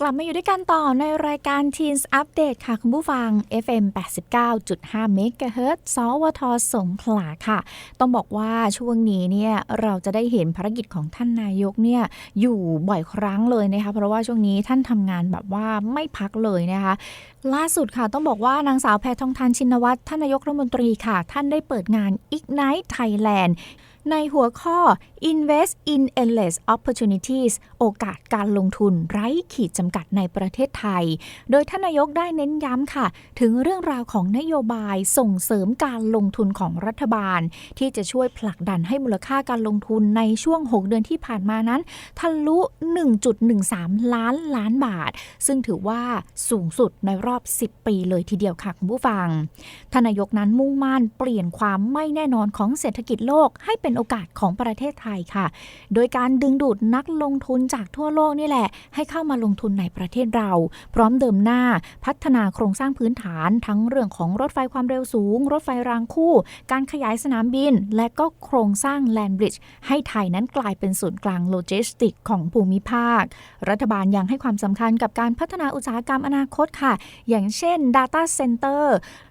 กลับมาอยู่ด้วยกันต่อในรายการ Teens Update ค่ะ คุณผู้ฟัง FM 89.5 MHz สวทสงขลาค่ะ ต้องบอกว่าช่วงนี้เนี่ยเราจะได้เห็นภารกิจของท่านนายกเนี่ยอยู่บ่อยครั้งเลยนะคะ เพราะว่าช่วงนี้ท่านทำงานแบบว่าไม่พักเลยนะคะ ล่าสุดค่ะ ต้องบอกว่านางสาวแพทองทานชินวัตรท่านนายกรัฐมนตรีค่ะ ท่านได้เปิดงาน Ignite Thailand ในหัวข้อ Invest in Endless Opportunities โอกาสการลงทุนไร้ขีดจำกัดในประเทศไทย โดยท่านนายกได้เน้นย้ำค่ะ ถึงเรื่องราวของนโยบายส่งเสริมการลงทุนของรัฐบาล ที่จะช่วยผลักดันให้มูลค่าการลงทุนในช่วง 6 เดือนที่ผ่านมานั้น ทะลุ 1.13 ล้านล้านบาท ซึ่งถือว่าสูงสุดในรอบ 10 ปีเลยทีเดียวค่ะคุณผู้ฟัง ท่านนายกนั้นมุ่งมั่นเปลี่ยนความไม่แน่นอนของเศรษฐกิจโลกให้เป็นโอกาสของประเทศไทยค่ะ โดยการดึงดูดนักลงทุนจากทั่วโลกนี่แหละ ให้เข้ามาลงทุนในประเทศเรา พร้อมเดิมหน้าพัฒนาโครงสร้างพื้นฐาน ทั้งเรื่องของรถไฟความเร็วสูง รถไฟรางคู่ การขยายสนามบิน และก็โครงสร้างแลนบริดจ์ให้ไทยนั้นกลายเป็นศูนย์กลางโลจิสติกของภูมิภาค รัฐบาลยังให้ความสำคัญกับการพัฒนาอุตสาหกรรมอนาคตค่ะ อย่างเช่น Data Center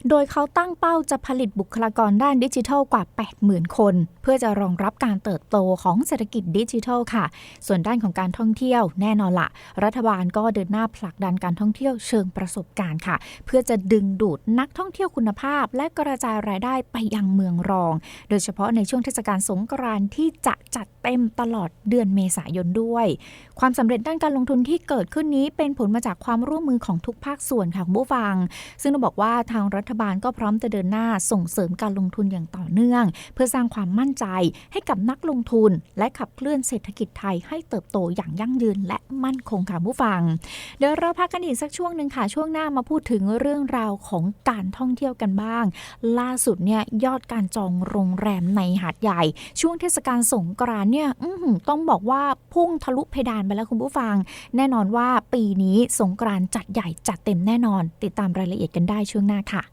โดยเขาตั้งเป้าจะผลิตบุคลากรด้านดิจิทัลกว่า 80,000 คน เพื่อจะรองรับการเติบโตของเศรษฐกิจดิจิทัลค่ะ ส่วนด้านของการท่องเที่ยวแน่นอนละรัฐบาลก็เดินหน้าผลักดันการท่องเที่ยวเชิงประสบการณ์ค่ะ เพื่อจะดึงดูดนักท่องเที่ยวคุณภาพ และกระจายรายได้ไปยังเมืองรอง โดยเฉพาะในช่วงเทศกาลสงกรานต์ที่จะจัด เต็มตลอดเดือนเมษายนด้วย ความสำเร็จด้านการลงทุนที่เกิดขึ้นนี้เป็นผลมาจากความร่วมมือของทุกภาคส่วนค่ะคุณผู้ฟัง ซึ่งต้องบอกว่าทางรัฐบาลก็พร้อมจะเดินหน้าส่งเสริมการลงทุนอย่างต่อเนื่อง เพื่อสร้างความมั่นใจให้กับนักลงทุน และขับเคลื่อนเศรษฐกิจไทยให้เติบโตอย่างยั่งยืนและมั่นคงค่ะผู้ฟัง เดี๋ยวเราพักกันอีกสักช่วงหนึ่งค่ะช่วงหน้ามาพูดถึงเรื่องราวของการท่องเที่ยวกันบ้าง ล่าสุดเนี่ยยอดการจองโรงแรมในหาดใหญ่ ช่วงเทศกาลสงกรานต์เนี่ยต้องบอกว่าพุ่งทะลุเพดานไปแล้วคุณผู้ฟัง แน่นอนว่าปีนี้สงกรานต์จัดใหญ่จัดเต็มแน่นอน ติดตามรายละเอียดกันได้ช่วงหน้าค่ะ